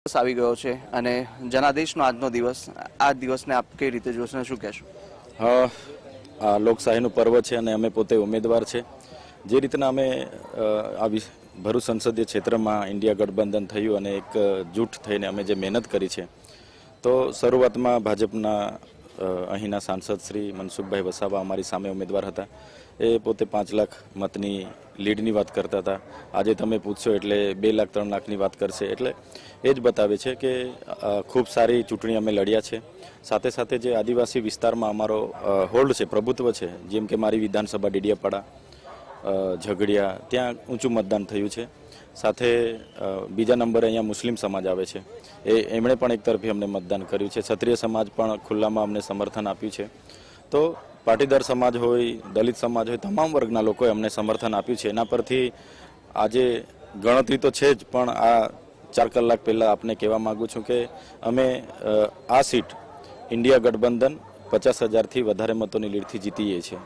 દિવસ આવી ગયો છે અને જનાદેશનો આજનો દિવસ, આ દિવસને આપ કઈ રીતે જોશો શું કહેશો? આ લોકશાહીનું પર્વ છે અને અમે પોતે ઉમેદવાર છે. જે રીતના અમે આવી ભરૂચ સંસદીય ક્ષેત્રમાં ઇન્ડિયા ગઠબંધન થયું અને એક જૂઠ થઈને અમે જે મહેનત કરી છે, તો શરૂઆતમાં ભાજપના અહીંના સાંસદ શ્રી મનસુખભાઈ વસાવા અમારી સામે ઉમેદવાર હતા. એ પોતે પાંચ લાખ મતની લીડની વાત કરતા હતા. આજે તમે પૂછશો એટલે બે લાખ ત્રણ લાખની વાત કરશે. એટલે એ જ બતાવે છે કે ખૂબ સારી ચૂંટણી અમે લડ્યા છે. સાથે સાથે જે આદિવાસી વિસ્તારમાં અમારો હોલ્ડ છે, પ્રભુત્વ છે, જેમ કે મારી વિધાનસભા ડેડિયાપાડા ઝઘડિયા, ત્યાં ઊંચું મતદાન થયું છે. સાથે બીજા નંબરે અહીંયા મુસ્લિમ સમાજ આવે છે. એ, એમણે પણ એક તરફી અમને મતદાન કર્યું છે. ક્ષત્રિય સમાજ પણ ખુલ્લામાં અમને સમર્થન આપ્યું છે. તો પાટીદાર સમાજ હોય, દલિત સમાજ હોય, તમામ વર્ગના લોકોએ અમને સમર્થન આપ્યું છે. એના પરથી આજે ગણતરી તો છે જ, પણ આ ચાર કલાક પહેલાં આપને કહેવા માગું છું કે અમે આ સીટ ઇન્ડિયા ગઠબંધન પચાસ હજારથી વધારે મતોની લીડથી જીતીએ છીએ.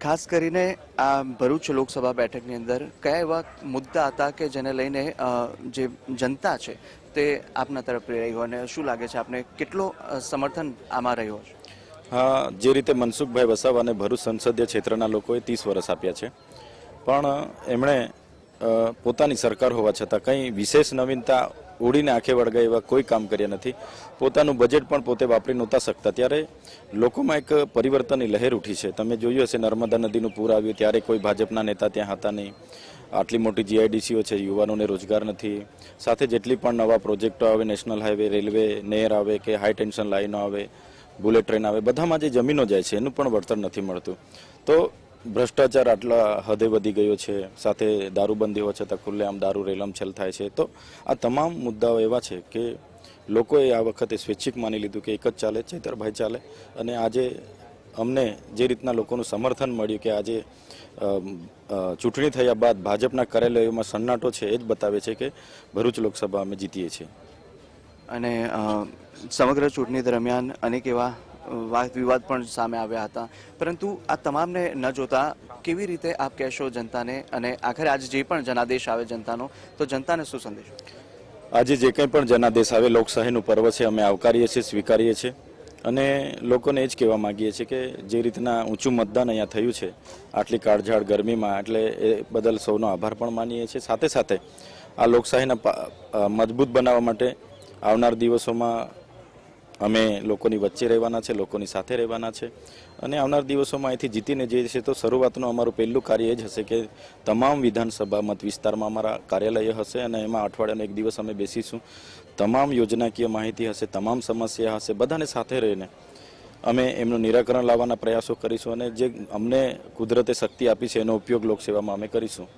ખાસ કરીને આ ભરૂચ લોકસભા બેઠકની અંદર કયા એવા મુદ્દા હતા કે જેને લઈને જે જનતા છે તે આપના તરફ રહી હોય અને શું લાગે છે આપને કેટલો સમર્થન આમાં રહ્યો છે જે રીતે મનસુખભાઈ વસાવાને ભરૂચ સંસદીય ક્ષેત્રના લોકોએ ત્રીસ વર્ષ આપ્યા છે. પણ, એમણે પોતાની સરકાર હોવા છતાં કંઈ વિશેષ નવીનતા ઉડીને આંખે વળગાય એવા કોઈ કામ કર્યા નથી. પોતાનું બજેટ પણ પોતે વાપરી નહોતા શકતા. ત્યારે લોકોમાં એક પરિવર્તનની લહેર ઉઠી છે. તમે જોયું હશે, નર્મદા નદીનું પૂર આવ્યું, ત્યારે કોઈ ભાજપના નેતા ત્યાં હતા નહીં. આટલી મોટી જીઆઈડીસીઓ છે, યુવાનોને રોજગાર નથી. સાથે જેટલી પણ નવા પ્રોજેક્ટો આવે, નેશનલ હાઈવે રેલવે, નેર આવે કે હાઈ ટેન્શન લાઈનો આવે, બુલેટ ટ્રેન આવે, બધામાં જે જમીનો જાય છે, એનું પણ વળતર નથી મળતું. તો ભ્રષ્ટાચાર આટલા હદે વધી ગયો છે, સાથે દારૂબંધી હોવા છતાં ખુલ્લેઆમ દારૂ રેલમછેલ થાય છે. તો આ તમામ મુદ્દાઓ એવા છે કે લોકોએ આ વખતે સ્વૈચ્છિક માની લીધું કે એક જ ચાલે, ચેતરભાઈ ચાલે. અને આજે અમને જે રીતના લોકોનું સમર્થન મળ્યું કે આજે ચૂંટણી થયા બાદ ભાજપના કાર્યાલયોમાં સન્નાટો છે, એ જ બતાવે છે કે ભરૂચ લોકસભા અમે જીતીએ છીએ. અને સમગ્ર ચૂંટણી દરમિયાન અનેક એવા વાદ વિવાદ પણ સામે આવ્યા હતા. પરંતુ આ તમામને ન જોતા કેવી રીતે આપ કહેશો જનતાને અને આખરે આજે જે પણ જનાદેશ આવે જનતાનો, તો જનતાને શું સંદેશો? આજે જે કંઈ પણ જનાદેશ આવે લોકશાહીનું પર્વ છે, અમે આવકારીએ છીએ, સ્વીકારીએ છીએ. અને લોકોને એ જ કહેવા માંગીએ છીએ કે જે રીતના ઊંચું મતદાન અહીંયા થયું છે, આટલી કાળઝાળ ગરમીમાં, એટલે એ બદલ સૌનો આભાર પણ માનીએ છીએ. સાથે સાથે આ લોકશાહીના મજબૂત બનાવવા માટે આવનાર દિવસોમાં અમે લોકોની વચ્ચે રહેવાના છે, લોકોની સાથે રહેવાના છે. અને આવનાર દિવસોમાં અહીંથી જીતીને જઈએ છીએ તો શરૂઆતનું અમારું પહેલું કાર્ય એ જ હશે કે તમામ વિધાનસભા મત વિસ્તારમાં અમારા કાર્યાલય હશે અને એમાં અઠવાડિયાનો એક દિવસ અમે બેસીશું. તમામ યોજનાકીય માહિતી હશે, તમામ સમસ્યા હશે, બધાને સાથે રહીને અમે એમનું નિરાકરણ લાવવાના પ્રયાસો કરીશું અને જે અમને કુદરતે શક્તિ આપી છે એનો ઉપયોગ લોકસેવામાં અમે કરીશું.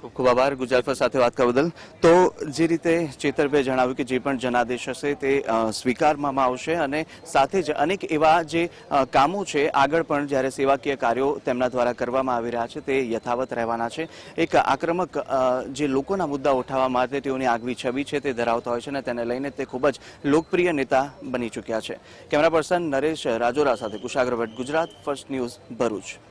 ખૂબ આભાર ગુજરાત સાથે વાત કરવા બદલ તો જે રીતે ચેતરભાઈ જણાવ્યું કે જે પણ જનાદેશ હશે તે સ્વીકારવામાં આવશે અને સાથે જ અનેક એવા જે કામો છે, આગળ પણ જ્યારે સેવાકીય કાર્યો તેમના દ્વારા કરવામાં આવી રહ્યા છે તે યથાવત રહેવાના છે. એક આક્રમક જે લોકોના મુદ્દા ઉઠાવવા માટે તેઓની આગવી છબી છે તે ધરાવતા હોય છે અને તેને લઈને તે ખૂબ જ લોકપ્રિય નેતા બની ચૂક્યા છે. કેમેરા પર્સન નરેશ રાજોરા સાથે કુશાગ્ર ગુજરાત ફર્સ્ટ ન્યૂઝ ભરૂચ.